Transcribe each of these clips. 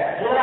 Yeah.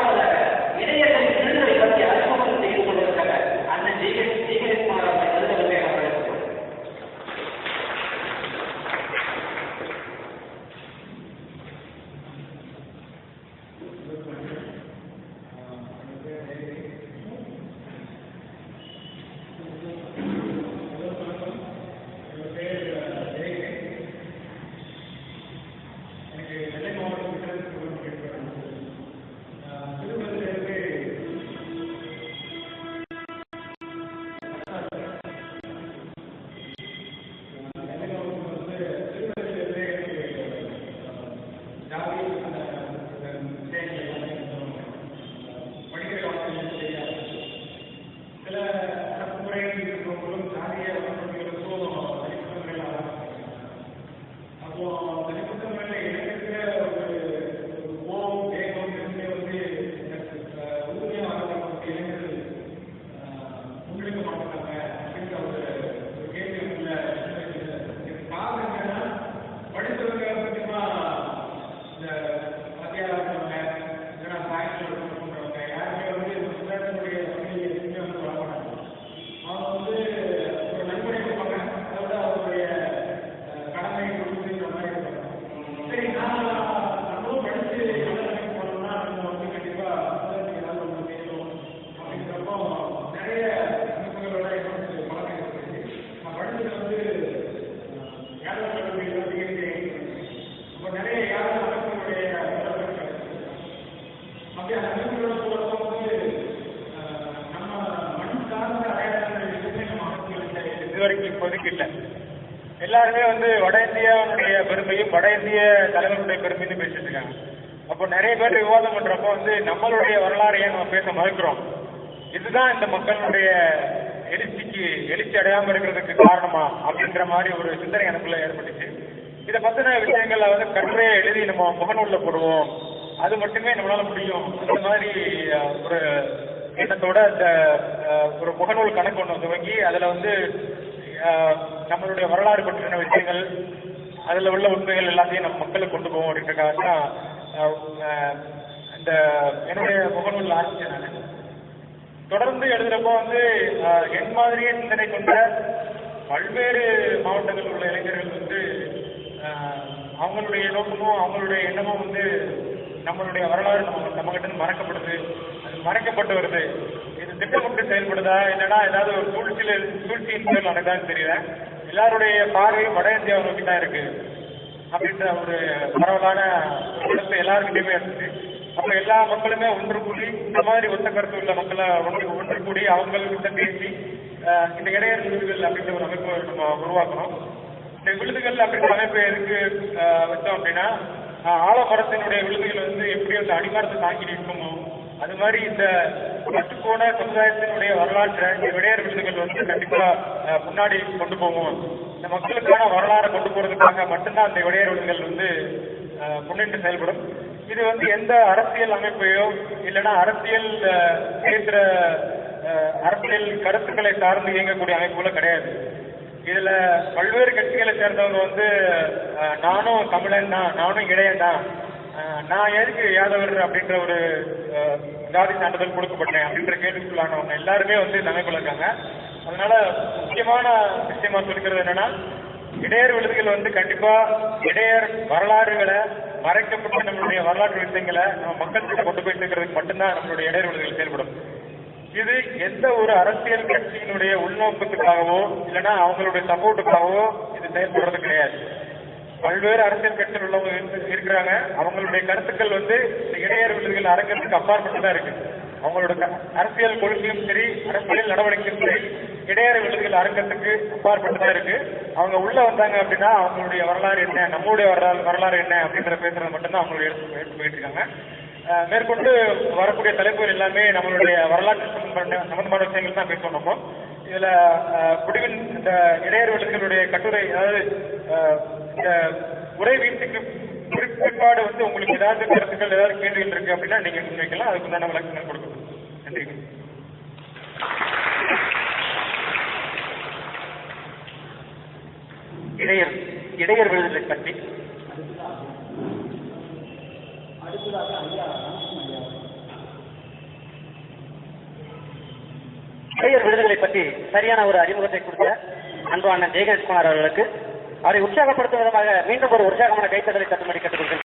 வரைக்கும் இப்போதைக்கு இல்லை. எல்லாருமே வந்து வட இந்தியாவுடைய பெருமையும் வட இந்திய தலைவர்களுடைய பெருமையும் பேசிட்டு இருக்காங்க. அப்போ நிறைய பேர் விவாதம் பண்றப்போ வந்து நம்மளுடைய வரலாறையே நம்ம பேச மறுக்கிறோம். இதுதான் இந்த மக்களுடைய எழுச்சிக்கு எழுச்சி அடையாம இருக்கிறதுக்கு காரணமா அப்படின்ற மாதிரி ஒரு சிந்தனை எனக்குள்ள ஏற்பட்டுச்சு. இதை பத்தின விஷயங்கள்ல வந்து கட்டுரையை எழுதி நம்ம முகநூல்ல போடுவோம். அது மட்டுமே நம்மளால முடியும். அந்த மாதிரி ஒரு எண்ணத்தோட இந்த ஒரு முகநூல் கணக்கு ஒன்று துவங்கி அதுல வந்து நம்மளுடைய வரலாறு பற்றின விஷயங்கள் அதுல உள்ள உண்மைகள் எல்லாத்தையும் நம்ம மக்களுக்கு கொண்டு போவோம் அப்படின்றக்காக தான் அஹ், இந்த என்னுடைய முகநூல் ஆரம்பிச்சேன் நான். தொடர்ந்து எழுதுறப்போ வந்து என் மாதிரியே சிந்தனை கொண்ட பல்வேறு மாவட்டங்களில் உள்ள இளைஞர்கள் வந்து அவங்களுடைய நோக்கமும் அவங்களுடைய எண்ணமும் வந்து நம்மளுடைய வரலாறு நம்ம நம்ம கிட்ட இருந்து மறக்கப்படுது அது மறைக்கப்பட்டு வருது. திட்டமிட்டு செயல்படுதா? இல்லைன்னா ஏதாவது ஒரு சூழ்ச்சியில சூழ்ச்சியின் பேர் நடக்காதுன்னு தெரியல. எல்லாருடைய பார்வையும் வட இந்தியாவை நோக்கி தான் இருக்கு. அப்படின்ற ஒரு பரவலான கருத்து எல்லாருக்கிட்டையுமே இருந்துச்சு அப்ப எல்லா மக்களுமே ஒன்று கூடி இந்த மாதிரி ஒத்த கருத்து உள்ள மக்களை ஒன்று ஒன்று கூடி அவங்கள்கிட்ட பேசி இந்த இடையர் விருதுகள் அப்படின்ற ஒரு அமைப்பை நம்ம உருவாக்கணும். இந்த விழுதுகள் அப்படின்ற அமைப்பு எதுக்கு வச்சோம் அப்படின்னா ஆலமரத்தினுடைய விழுதுகள் வந்து எப்படி அந்த அடிமரத்தை தாங்கி நிற்குமோ அது மாதிரி இந்த பட்டுப்போன சமுதாயத்தினுடைய வரலாற்றை இந்த விடையர் விருதுகள் வந்து கண்டிப்பா முன்னாடி கொண்டு போவோம். இந்த மக்களுக்கான வரலாறை கொண்டு போறதுக்காக மட்டும்தான் அந்த விடையர் விருதுகள் வந்து முன்னிட்டு செயல்படும். இது வந்து எந்த அரசியல் அமைப்பையோ இல்லைன்னா அரசியல் அஹ், பேசுற அரசியல் கருத்துக்களை சார்ந்து இயங்கக்கூடிய அமைப்புகளோ கிடையாது. இதுல பல்வேறு கட்சிகளை சேர்ந்தவங்க வந்து நானும் தமிழன் தான் நானும் இடையன் தான். நான் எதுக்கு யாதவர் அப்படின்ற ஒரு ஜாதி சான்றிதழ் கொடுக்கப்பட்டேன் அப்படின்ற கேட்டுக்குள்ளானவங்க எல்லாருமே வந்து இந்த இருக்காங்க. அதனால முக்கியமான விஷயமா சொல்லிக்கிறது என்னன்னா இடையர் விழுதுகள் வந்து கண்டிப்பா இடையர் வரலாறுகளை மறைக்கப்பட்ட நம்மளுடைய வரலாற்று விஷயங்களை நம்ம மக்கள்கிட்ட கொண்டு போய் சேர்க்கறதுக்கு மட்டும்தான் நம்மளுடைய இடையர் விழுதுகள் செயல்படும். இது எந்த ஒரு அரசியல் கட்சியினுடைய உள்நோக்கத்துக்காகவோ இல்லைன்னா அவங்களுடைய சப்போர்ட்டுக்காகவோ இது செயல்படுறது கிடையாது. பல்வேறு அரசியல் கட்சியில் உள்ளவங்க இருக்கிறாங்க. அவங்களுடைய கருத்துக்கள் வந்து இடையர் விருதுகள் அரங்கத்துக்கு அப்பாற்பட்டு தான் இருக்கு. அவங்களோட க- அரசியல் கொள்கையும் சரி அரசியல் நடவடிக்கையும் சரி இடையர் விருதுகள் அரங்கத்துக்கு அப்பாற்பட்டு தான் இருக்கு. அவங்க உள்ள வந்தாங்க அப்படின்னா அவங்களுடைய வரலாறு என்ன நம்மளுடைய வரலாறு வரலாறு என்ன அப்படின்ற பேசுறது மட்டும்தான் அவங்களுடைய எடுத்து போயிட்டு இருக்காங்க. மேற்கொண்டு வரக்கூடிய தலைப்புகள் எல்லாமே நம்மளுடைய வரலாற்று சம்பந்தமான சம்பந்தமான விஷயங்கள் தான் பேசுவோம் நம்ம. இதுல குடிவின் இந்த இடையர் விழுதுகளுடைய கட்டுரை அதாவது இந்த உரை வீட்டுக்கு குறிப்பாடு வந்து உங்களுக்கு ஏதாவது கருத்துக்கள் ஏதாவது கேள்விகள் இருக்கு அப்படின்னா நீங்க முன்வைக்கலாம் அதுக்குண்டான விளக்கங்கள் கொடுக்கணும். நன்றி. இடையர் இடையர் விடுதலை பற்றி. இடையர் விடுதலை பற்றி சரியான ஒரு அறிமுகத்தை கொடுத்த அன்பான ஜெயகணேஷ்குமார் அவர்களுக்கு அவரை உற்சாகப்படுத்தும் விதமாக மீண்டும் ஒரு உற்சாகமான கைத்தட்டலை தட்டுமடி கேட்டுக்கொள்கிறேன்